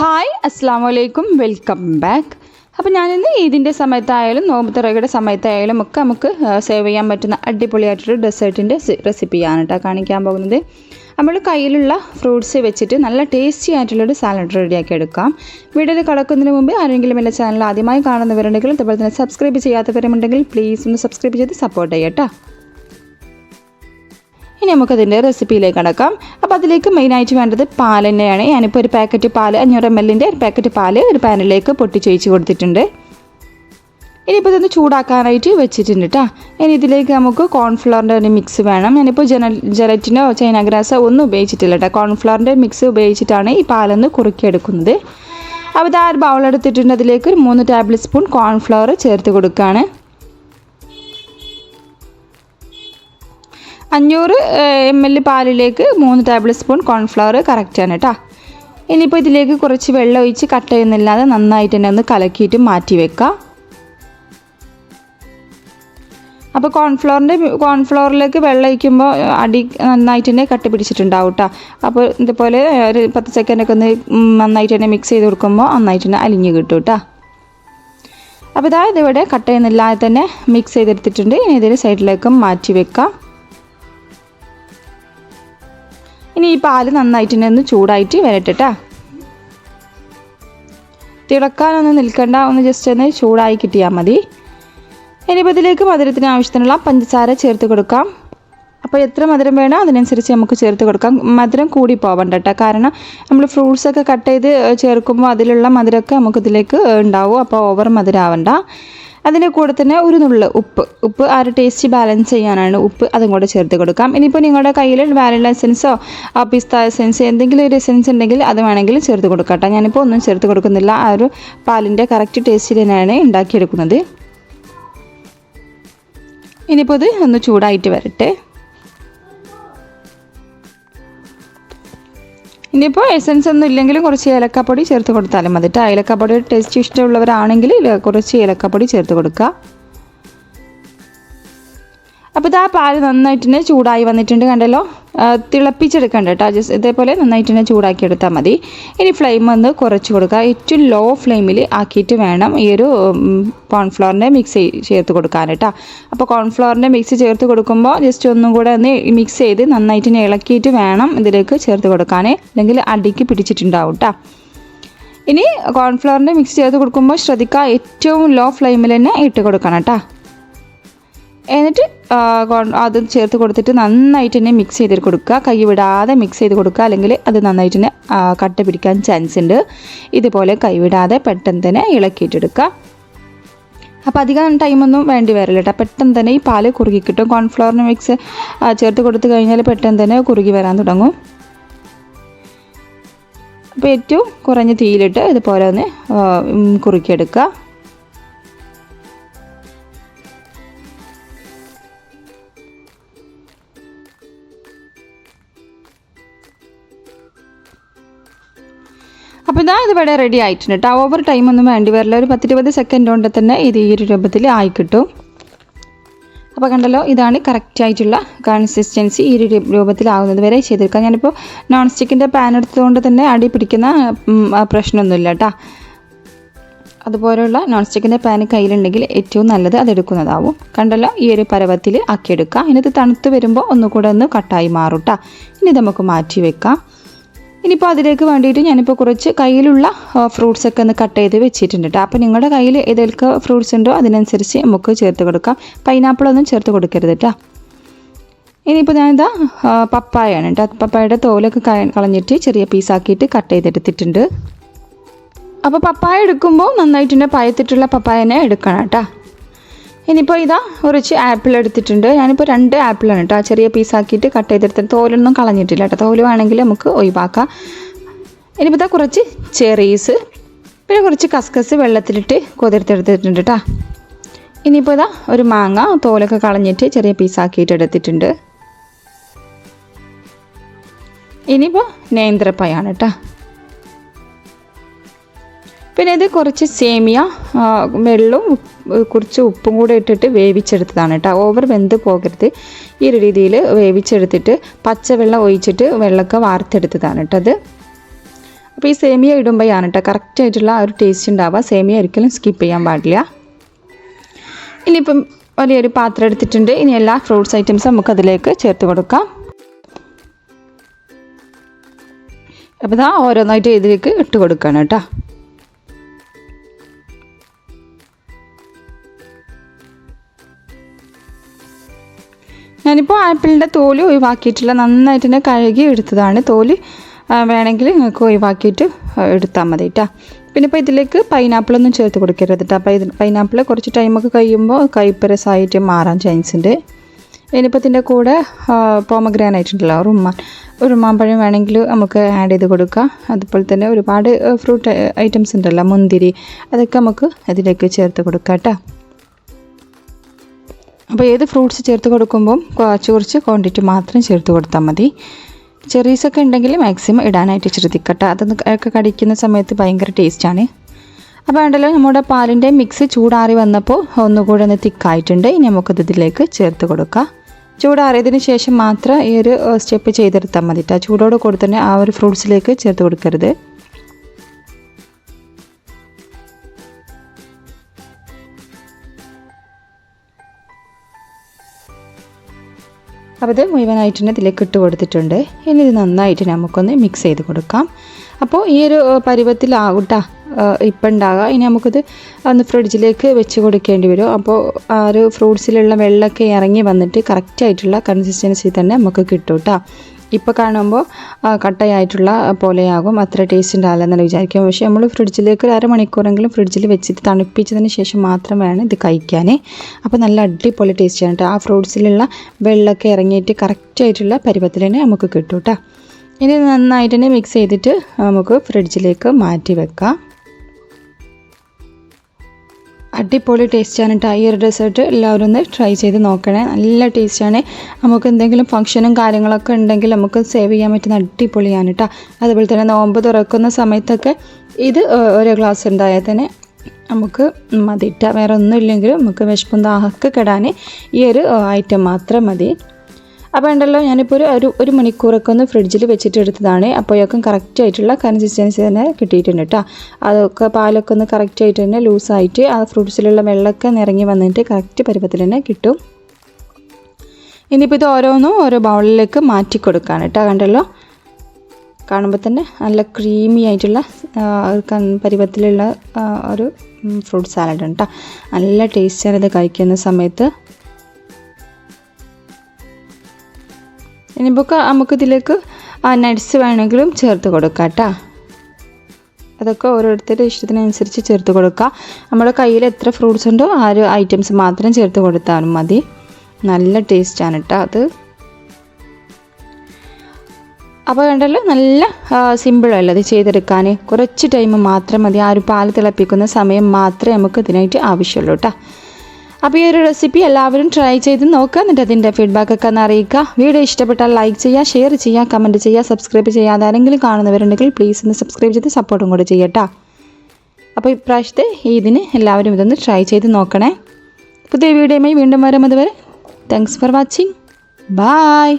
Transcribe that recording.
Hi അസ്സാം വലൈക്കും welcome back അപ്പോൾ ഞാനിന്ന് ഈദിന്റെ സമയത്തായാലും നോമ്പ് തുറയുടെ സമയത്തായാലും ഒക്കെ നമുക്ക് സേവ് ചെയ്യാൻ പറ്റുന്ന അടിപൊളിയായിട്ടൊരു ഡെസേർട്ടിന്റെ റെസിപ്പിയാണ് കേട്ടോ കാണിക്കാൻ പോകുന്നത്. നമ്മൾ കയ്യിലുള്ള ഫ്രൂട്ട്സ് വെച്ചിട്ട് നല്ല ടേസ്റ്റി ആയിട്ടുള്ളൊരു സാലഡ് റെഡിയാക്കി എടുക്കാം. വീഡിയോയിൽ കടക്കുന്നതിന് മുമ്പ് ആരെങ്കിലും എന്റെ ചാനൽ ആദ്യമായി കാണുന്നവരുണ്ടെങ്കിൽ അതുപോലെ തന്നെ സബ്സ്ക്രൈബ് ചെയ്യാത്തവരുമുണ്ടെങ്കിൽ പ്ലീസ് ഒന്ന് സബ്സ്ക്രൈബ് ചെയ്ത് സപ്പോർട്ട് ചെയ്യട്ടോ ഇനി നമുക്കതിന്റെ റെസിപ്പിയിലേക്ക് കടക്കാം. അപ്പോൾ അതിലേക്ക് മെയിനായിട്ട് വേണ്ടത് പാൽ തന്നെയാണ്. ഞാനിപ്പോൾ ഒരു പാക്കറ്റ് പാൽ അഞ്ഞൂറ് എം എല്ലിന്റെ ഒരു പാക്കറ്റ് പാൽ ഒരു പാനിലേക്ക് പൊട്ടിച്ചൊഴിച്ച് കൊടുത്തിട്ടുണ്ട്. ഇനിയിപ്പോൾ ഇതൊന്ന് ചൂടാക്കാനായിട്ട് വെച്ചിട്ടുണ്ട് കേട്ടോ ഇനി ഇതിലേക്ക് നമുക്ക് കോൺഫ്ലവറിന്റെ ഒരു മിക്സ് വേണം. ഞാനിപ്പോൾ ജന ജലറ്റിനോ ചൈന ഗ്രാസോ ഒന്നും ഉപയോഗിച്ചിട്ടില്ല കേട്ടോ കോൺഫ്ലവറിന്റെ മിക്സ് ഉപയോഗിച്ചിട്ടാണ് ഈ പാലൊന്ന് കുറുക്കിയെടുക്കുന്നത്. അപ്പോൾ ഇതാ ഒരു ബൗൾ എടുത്തിട്ടുണ്ട്. അതിലേക്ക് ഒരു മൂന്ന് ടേബിൾ സ്പൂൺ കോൺഫ്ലവർ ചേർത്ത് കൊടുക്കുകയാണ് അഞ്ഞൂറ് എം എൽ പാലിലേക്ക് മൂന്ന് ടേബിൾ സ്പൂൺ കോൺഫ്ലവർ കറക്റ്റാണ് കേട്ടോ ഇനിയിപ്പോൾ ഇതിലേക്ക് കുറച്ച് വെള്ളം ഒഴിച്ച് കട്ട് ചെയ്യുന്നില്ലാതെ നന്നായിട്ട് തന്നെ ഒന്ന് കലക്കിയിട്ട് മാറ്റി വെക്കാം. അപ്പോൾ കോൺഫ്ലോറിന്റെ കോൺഫ്ലോറിലേക്ക് വെള്ളം ഒഴിക്കുമ്പോൾ അടി നന്നായിട്ട് തന്നെ കട്ടി പിടിച്ചിട്ടുണ്ടാവും കേട്ടോ അപ്പോൾ ഇതുപോലെ ഒരു പത്ത് സെക്കൻഡൊക്കെ ഒന്ന് നന്നായിട്ട് തന്നെ മിക്സ് ചെയ്ത് കൊടുക്കുമ്പോൾ നന്നായിട്ട് തന്നെ അലിഞ്ഞ് കിട്ടും കേട്ടോ അപ്പോൾ ഇതാ ഇതിവിടെ കട്ട് ചെയ്യുന്നില്ലാതെ തന്നെ മിക്സ് ചെയ്തെടുത്തിട്ടുണ്ട്. ഇനി ഇതിന്റെ സൈഡിലേക്കും മാറ്റി വെക്കാം. ഇനി ഈ പാൽ നന്നായിട്ട് തന്നെ ഒന്ന് ചൂടായിട്ട് വരട്ടെ തിളക്കാനൊന്നും നിൽക്കണ്ട ഒന്ന് ജസ്റ്റ് ഒന്ന് ചൂടായി കിട്ടിയാൽ മതി. ഇനിയിപ്പോൾ ഇതിലേക്ക് മധുരത്തിന് ആവശ്യത്തിനുള്ള പഞ്ചസാര ചേർത്ത് കൊടുക്കാം. അപ്പോൾ എത്ര മധുരം വേണോ അതിനനുസരിച്ച് നമുക്ക് ചേർത്ത് കൊടുക്കാം. മധുരം കൂടി പോവണ്ട കേട്ടോ കാരണം നമ്മൾ ഫ്രൂട്ട്സൊക്കെ കട്ട് ചെയ്ത് ചേർക്കുമ്പോൾ അതിലുള്ള മധുരമൊക്കെ നമുക്കിതിലേക്ക് ഉണ്ടാവും. അപ്പോൾ ഓവർ മധുരം ആവണ്ട അതിന്റെ കൂടെ തന്നെ ഒരു നുള്ള് ഉപ്പ്. ഉപ്പ് ആ ഒരു ടേസ്റ്റ് ബാലൻസ് ചെയ്യാനാണ് ഉപ്പ് അതും കൂടെ ചേർത്ത് കൊടുക്കാം. ഇനിയിപ്പോൾ നിങ്ങളുടെ കയ്യിൽ വാനില എസൻസോ പിസ്ത എസൻസ് എന്തെങ്കിലും ഒരു എസൻസ് ഉണ്ടെങ്കിൽ അത് വേണമെങ്കിൽ ചേർത്ത് കൊടുക്കാം കേട്ടോ ഞാനിപ്പോൾ ഒന്നും ചേർത്ത് കൊടുക്കുന്നില്ല. ആ ഒരു പാലിന്റെ കറക്റ്റ് ടേസ്റ്റിൽ തന്നെയാണ് ഉണ്ടാക്കിയെടുക്കുന്നത്. ഇനിയിപ്പോൾ ഇത് ഒന്ന് ചൂടായിട്ട് വരട്ടെ. ഇനിയിപ്പോൾ എസൻസ് ഒന്നും ഇല്ലെങ്കിലും കുറച്ച് ഏലക്കപ്പൊടി ചേർത്ത് കൊടുത്താലും മതി. കേട്ടോ ഏലക്കപ്പൊടി ടേസ്റ്റ് ഇഷ്ടമുള്ളവരാണെങ്കിൽ കുറച്ച് ഏലക്കപ്പൊടി ചേർത്ത് കൊടുക്കുക അപ്പോൾ ഇതാ പാൽ നന്നായിട്ട് ചൂടായി വന്നിട്ടുണ്ട് കണ്ടല്ലോ? തിളപ്പിച്ചെടുക്കണ്ട കേട്ടോ. ജസ്റ്റ് ഇതേപോലെ നന്നായിട്ട് തന്നെ ചൂടാക്കി എടുത്താൽ മതി. ഇനി ഫ്ലെയിം ഒന്ന് കുറച്ച് കൊടുക്കുക. ഏറ്റവും ലോ ഫ്ലെയിമിൽ ആക്കിയിട്ട് വേണം ഈ ഒരു കോൺഫ്ലോറിന്റെ മിക്സ് ചേർത്ത് കൊടുക്കാൻ കേട്ടോ. അപ്പോൾ കോൺഫ്ലോറിന്റെ മിക്സ് ചേർത്ത് കൊടുക്കുമ്പോൾ ജസ്റ്റ് ഒന്നും കൂടെ ഒന്ന് മിക്സ് ചെയ്ത് നന്നായിട്ട് ഇളക്കിയിട്ട് വേണം ഇതിലേക്ക് ചേർത്ത് കൊടുക്കാൻ അല്ലെങ്കിൽ അടിക്ക് പിടിച്ചിട്ടുണ്ടാവും കേട്ടോ. ഇനി കോൺഫ്ലവറിന്റെ മിക്സ് ചേർത്ത് കൊടുക്കുമ്പോൾ ശ്രദ്ധിക്കുക ഏറ്റവും ലോ ഫ്ലെയിമിൽ തന്നെ ഇട്ട് കൊടുക്കണം കേട്ടോ. എന്നിട്ട് അത് ചേർത്ത് കൊടുത്തിട്ട് നന്നായിട്ട് തന്നെ മിക്സ് ചെയ്ത് കൊടുക്കുക. കൈ വിടാതെ മിക്സ് ചെയ്ത് കൊടുക്കുക. അല്ലെങ്കിൽ അത് നന്നായിട്ട് തന്നെ കട്ട പിടിക്കാൻ ചാൻസ് ഉണ്ട്. ഇതുപോലെ കൈവിടാതെ പെട്ടെന്ന് തന്നെ ഇളക്കിയിട്ടെടുക്കുക. അപ്പോൾ അധികം ടൈമൊന്നും വേണ്ടി വരില്ല കേട്ടോ. പെട്ടെന്ന് തന്നെ ഈ പാൽ കുറുകി കിട്ടും. കോൺഫ്ലവറിന് മിക്സ് ചേർത്ത് കൊടുത്തു കഴിഞ്ഞാൽ പെട്ടെന്ന് തന്നെ കുറുകി വരാൻ തുടങ്ങും. അപ്പോൾ ഏറ്റവും കുറഞ്ഞ തീയിലിട്ട് ഇതുപോലെ ഒന്ന് കുറുക്കിയെടുക്കുക. അപ്പോൾ ഇതാ ഇതിവിടെ റെഡി ആയിട്ടുണ്ട് കേട്ടോ ഓവർ ടൈം ഒന്നും വേണ്ടി വരില്ല. ഒരു പത്തിരുപത് സെക്കൻഡ് കൊണ്ട് തന്നെ ഇത് ഈ ഒരു രൂപത്തിൽ ആയി കിട്ടും. അപ്പോൾ കണ്ടല്ലോ ഇതാണ് കറക്റ്റ് ആയിട്ടുള്ള കൺസിസ്റ്റൻസി ഈ ഒരു രൂപത്തിലാവുന്നത് വരെ ചെയ്തെടുക്കാം ഞാനിപ്പോൾ നോൺ സ്റ്റിക്കിന്റെ പാൻ എടുത്തുകൊണ്ട് തന്നെ അടി പിടിക്കുന്ന പ്രശ്നമൊന്നുമില്ല കേട്ടോ അതുപോലെയുള്ള നോൺ സ്റ്റിക്കിന്റെ പാൻ കയ്യിലുണ്ടെങ്കിൽ ഏറ്റവും നല്ലത് അതെടുക്കുന്നതാവും കണ്ടല്ലോ ഈ ഒരു പരവത്തിൽ ആക്കിയെടുക്കുക. ഇതിനകത്ത് തണുത്ത് വരുമ്പോൾ ഒന്നുകൂടെ ഒന്ന് കട്ടായി മാറും കേട്ടോ ഇനി നമുക്ക് മാറ്റി വെക്കാം. ഇനിയിപ്പോൾ അതിലേക്ക് വേണ്ടിയിട്ട് ഞാനിപ്പോൾ കുറച്ച് കയ്യിലുള്ള ഫ്രൂട്ട്സ് ഒക്കെ ഒന്ന് കട്ട് ചെയ്ത് വെച്ചിട്ടുണ്ട് കേട്ടോ അപ്പോൾ നിങ്ങളുടെ കയ്യിൽ ഏതൊക്കെ ഫ്രൂട്ട്സ് ഉണ്ടോ അതിനനുസരിച്ച് നമുക്ക് ചേർത്ത് കൊടുക്കാം. പൈനാപ്പിൾ ഒന്നും ചേർത്ത് കൊടുക്കരുത് കേട്ടോ ഇനിയിപ്പോൾ ഞാനിതാ പപ്പായാണ് കേട്ടോ പപ്പായയുടെ തോലൊക്കെ കളഞ്ഞിട്ട് ചെറിയ പീസാക്കിയിട്ട് കട്ട് ചെയ്തെടുത്തിട്ടുണ്ട്. അപ്പോൾ പപ്പായ എടുക്കുമ്പോൾ നന്നായിട്ട് പയത്തിട്ടുള്ള പപ്പായനെ എടുക്കണം കേട്ടോ ഇനിയിപ്പോൾ ഇതാ കുറച്ച് ആപ്പിൾ എടുത്തിട്ടുണ്ട്. ഞാനിപ്പോൾ രണ്ട് ആപ്പിളാണ് കേട്ടോ ചെറിയ പീസാക്കിയിട്ട് കട്ട് ചെയ്തെടുത്തിട്ട് തോലൊന്നും കളഞ്ഞിട്ടില്ല കേട്ടോ തോൽ വേണമെങ്കിൽ നമുക്ക് ഒഴിവാക്കാം. ഇനിയിപ്പോൾ ഇതാ കുറച്ച് ചെറീസ് പിന്നെ കുറച്ച് കസ്കസ് വെള്ളത്തിലിട്ട് കുതിർത്തെടുത്തിട്ടുണ്ട് കേട്ടോ ഇനിയിപ്പോൾ ഇതാ ഒരു മാങ്ങ തോലൊക്കെ കളഞ്ഞിട്ട് ചെറിയ പീസാക്കിയിട്ട് എടുത്തിട്ടുണ്ട്. ഇനിയിപ്പോൾ നേന്ത്രപ്പയാണ് കേട്ടോ പിന്നെ ഇത് കുറച്ച് സേമിയ വെള്ളവും കുറച്ച് ഉപ്പും കൂടെ ഇട്ടിട്ട് വേവിച്ചെടുത്തതാണ് കേട്ടോ. ഓവർ വെന്ത് പോകരുത്. ഈ ഒരു രീതിയിൽ വേവിച്ചെടുത്തിട്ട് പച്ചവെള്ളം ഒഴിച്ചിട്ട് വെള്ളമൊക്കെ വാർത്തെടുത്തതാണ് കേട്ടോ അത് അപ്പോൾ ഈ സേമിയ ഇടുമ്പോഴാണ് കേട്ടോ കറക്റ്റായിട്ടുള്ള ആ ഒരു ടേസ്റ്റ് ഉണ്ടാവുക. സേമിയ ഒരിക്കലും സ്കിപ്പ് ചെയ്യാൻ പാടില്ല. ഇനിയിപ്പം വലിയൊരു പാത്രം എടുത്തിട്ടുണ്ട്. ഇനി എല്ലാ ഫ്രൂട്ട്സ് ഐറ്റംസും നമുക്ക് അതിലേക്ക് ചേർത്ത് കൊടുക്കാം. അപ്പോൾ ഇതാ ഓരോന്നായിട്ട് ഇതിലേക്ക് ഇട്ട് കൊടുക്കണം കേട്ടോ. ഞാനിപ്പോൾ ആപ്പിളിന്റെ തോൽ ഒഴിവാക്കിയിട്ടില്ല. നന്നായിട്ട് തന്നെ കഴുകി എടുത്തതാണ്. തോൽ വേണമെങ്കിൽ നിങ്ങൾക്ക് ഒഴിവാക്കിയിട്ട് എടുത്താൽ മതി കേട്ടോ പിന്നെ ഇപ്പോൾ ഇതിലേക്ക് പൈനാപ്പിളൊന്നും ചേർത്ത് കൊടുക്കരുത് കേട്ടോ അപ്പോൾ ഇത് പൈനാപ്പിൾ കുറച്ച് ടൈമൊക്കെ കഴിയുമ്പോൾ കയ്പ്പ് രസമായിട്ട് മാറാൻ ചാൻസ് ഉണ്ട് ഇനിയിപ്പോൾ ഇതിന്റെ കൂടെ പോമഗ്രാനൈറ്റ് ഉണ്ടല്ലോ റുമ്മാൻ ഉറുമാമ്പഴം വേണമെങ്കിൽ നമുക്ക് ആഡ് ചെയ്ത് കൊടുക്കാം. അതുപോലെ തന്നെ ഒരുപാട് ഫ്രൂട്ട് ഐറ്റംസ് ഉണ്ടല്ലോ മുന്തിരി അതൊക്കെ നമുക്ക് ഇതിലേക്ക് ചേർത്ത് കൊടുക്കാം കേട്ടോ അപ്പോൾ ഏത് ഫ്രൂട്ട്സ് ചേർത്ത് കൊടുക്കുമ്പം കുറച്ച് കുറച്ച് ക്വാണ്ടിറ്റി മാത്രം ചേർത്ത് കൊടുത്താൽ മതി. ചെറീസൊക്കെ ഉണ്ടെങ്കിൽ മാക്സിമം ഇടാനായിട്ട് ശ്രദ്ധിക്കട്ടെ അതൊന്ന് ഒക്കെ കടിക്കുന്ന സമയത്ത് ഭയങ്കര ടേസ്റ്റാണ് അപ്പോൾ ഉണ്ടല്ലോ നമ്മുടെ പാലിന്റെ മിക്സ് ചൂടാറി വന്നപ്പോൾ ഒന്നുകൂടെ ഒന്ന് തിക്കായിട്ടുണ്ട്. ഇനി നമുക്കത് ഇതിലേക്ക് ചേർത്ത് കൊടുക്കാം. ചൂടാറിയതിന് ശേഷം മാത്രം ഈ ഒരു സ്റ്റെപ്പ് ചെയ്തെടുത്താൽ മതി കേട്ടോ ചൂടോട് കൂടി തന്നെ ആ ഒരു ഫ്രൂട്ട്സിലേക്ക് ചേർത്ത് കൊടുക്കരുത്. അപ്പോൾ ഇത് മുഴുവനായിട്ട് തന്നെ ഇതിലേക്ക് ഇട്ട് കൊടുത്തിട്ടുണ്ട്. ഇനി ഇത് നന്നായിട്ട് നമുക്കൊന്ന് മിക്സ് ചെയ്ത് കൊടുക്കാം. അപ്പോൾ ഈ ഒരു പരുവത്തിലാകട്ടാ ഇപ്പം ഉണ്ടാകുക ഇനി നമുക്കിത് ഒന്ന് ഫ്രിഡ്ജിലേക്ക് വെച്ച് കൊടുക്കേണ്ടി വരും. അപ്പോൾ ആ ഒരു ഫ്രൂട്ട്സിലുള്ള വെള്ളമൊക്കെ ഇറങ്ങി വന്നിട്ട് കറക്റ്റായിട്ടുള്ള കൺസിസ്റ്റൻസി തന്നെ നമുക്ക് കിട്ടും കേട്ടോ ഇപ്പോൾ കാണുമ്പോൾ കട്ടയായിട്ടുള്ള പോലെയാകും. അത്ര ടേസ്റ്റ് ഉണ്ടാവില്ലെന്നാണ് വിചാരിക്കുക. പക്ഷേ നമ്മൾ ഫ്രിഡ്ജിലേക്ക് ഒരു അരമണിക്കൂറെങ്കിലും ഫ്രിഡ്ജിൽ വെച്ചിട്ട് തണുപ്പിച്ചതിന് ശേഷം മാത്രം വേണം ഇത് കഴിക്കാൻ അപ്പോൾ നല്ല അടിപൊളി ടേസ്റ്റിയാണ് കേട്ടോ. ആ ഫ്രൂട്ട്സിലുള്ള വെള്ളമൊക്കെ ഇറങ്ങിയിട്ട് കറക്റ്റായിട്ടുള്ള പരുവത്തിൽ തന്നെ നമുക്ക് കിട്ടും കേട്ടോ. ഇനി നന്നായിട്ട് തന്നെ മിക്സ് ചെയ്തിട്ട് നമുക്ക് ഫ്രിഡ്ജിലേക്ക് മാറ്റി വെക്കാം. അടിപൊളി ടേസ്റ്റാണ്. കേട്ടോ ഈ ഡെസേർട്ട് എല്ലാവരും ഒന്ന് ട്രൈ ചെയ്ത് നോക്കണേ. നല്ല ടേസ്റ്റാണ്. നമുക്ക് എന്തെങ്കിലും ഫംഗ്ഷനും കാര്യങ്ങളൊക്കെ ഉണ്ടെങ്കിൽ നമുക്ക് സേവ് ചെയ്യാൻ പറ്റുന്ന അടിപൊളിയാണ് കേട്ടോ അതുപോലെ തന്നെ നോമ്പ് തുറക്കുന്ന സമയത്തൊക്കെ ഇത് ഒരു ഗ്ലാസ് ഉണ്ടായാൽ തന്നെ നമുക്ക് മതിട്ട വേറെ ഒന്നും ഇല്ലെങ്കിലും നമുക്ക് വിശപ്പും ദാഹമൊക്കെ കെടാൻ ഈ ഒരു ഐറ്റം മാത്രം മതി. അപ്പോൾ ഉണ്ടല്ലോ ഞാനിപ്പോൾ ഒരു ഒരു ഒരു മണിക്കൂറൊക്കെ ഒന്ന് ഫ്രിഡ്ജിൽ വെച്ചിട്ട് എടുത്തതാണ്. അപ്പോഴേക്കും കറക്റ്റ് ആയിട്ടുള്ള കൺസിസ്റ്റൻസി തന്നെ കിട്ടിയിട്ടുണ്ട് കേട്ടോ അതൊക്കെ പാലൊക്കെ ഒന്ന് കറക്റ്റ് ആയിട്ട് തന്നെ ലൂസായിട്ട് ആ ഫ്രൂട്ട്സിലുള്ള വെള്ളമൊക്കെ നിറങ്ങി വന്നിട്ട് കറക്റ്റ് പരുവത്തിൽ തന്നെ കിട്ടും. ഇനിയിപ്പോൾ ഇത് ഓരോന്നും ഓരോ ബൗളിലേക്ക് മാറ്റി കൊടുക്കുകയാണ് കേട്ടോ കണ്ടല്ലോ. കാണുമ്പോൾ തന്നെ നല്ല ക്രീമി ആയിട്ടുള്ള പരുവത്തിലുള്ള ഒരു ഫ്രൂട്ട് സാലഡ് കേട്ടോ നല്ല ടേസ്റ്റാണ് ഇത് കഴിക്കുന്ന സമയത്ത്. ഇനിയിപ്പോൾ നമുക്കിതിലേക്ക് ആ നട്ട്സ് വേണമെങ്കിലും ചേർത്ത് കൊടുക്കാം കേട്ടോ. അതൊക്കെ ഓരോരുത്തരുടെ ഇഷ്ടത്തിനനുസരിച്ച് ചേർത്ത് കൊടുക്കുക നമ്മുടെ കയ്യിൽ എത്ര ഫ്രൂട്ട്സ് ഉണ്ടോ ആ ഒരു ഐറ്റംസ് മാത്രം ചേർത്ത് കൊടുത്താലും മതി. നല്ല ടേസ്റ്റാണ് കേട്ടോ അത്. അപ്പോൾ കണ്ടല്ലോ നല്ല സിമ്പിളല്ല അത് ചെയ്തെടുക്കാൻ കുറച്ച് ടൈം മാത്രം മതി. ആ ഒരു പാൽ തിളപ്പിക്കുന്ന സമയം മാത്രമേ നമുക്ക് ഇതിനായിട്ട് ആവശ്യമുള്ളൂ കേട്ടോ. അപ്പോൾ ഈ ഒരു റെസിപ്പി എല്ലാവരും ട്രൈ ചെയ്ത് നോക്കുക എന്നിട്ട് അതിന്റെ ഫീഡ്ബാക്ക് ഒക്കെ ഒന്ന് അറിയിക്കുക വീഡിയോ ഇഷ്ടപ്പെട്ടാൽ ലൈക്ക് ചെയ്യുക ഷെയർ ചെയ്യുക കമന്റ് ചെയ്യുക സബ്സ്ക്രൈബ് ചെയ്യാതെ ആരെങ്കിലും കാണുന്നവരുണ്ടെങ്കിൽ പ്ലീസ് ഒന്ന് സബ്സ്ക്രൈബ് ചെയ്ത് സപ്പോർട്ടും കൂടെ ചെയ്യട്ടോ അപ്പോൾ ഇപ്രാവശ്യത്തെ ഇതിന് എല്ലാവരും ഇതൊന്ന് ട്രൈ ചെയ്ത് നോക്കണേ. പുതിയ വീഡിയോയുമായി വീണ്ടും വരാം അതുവരെ. Thanks for watching bye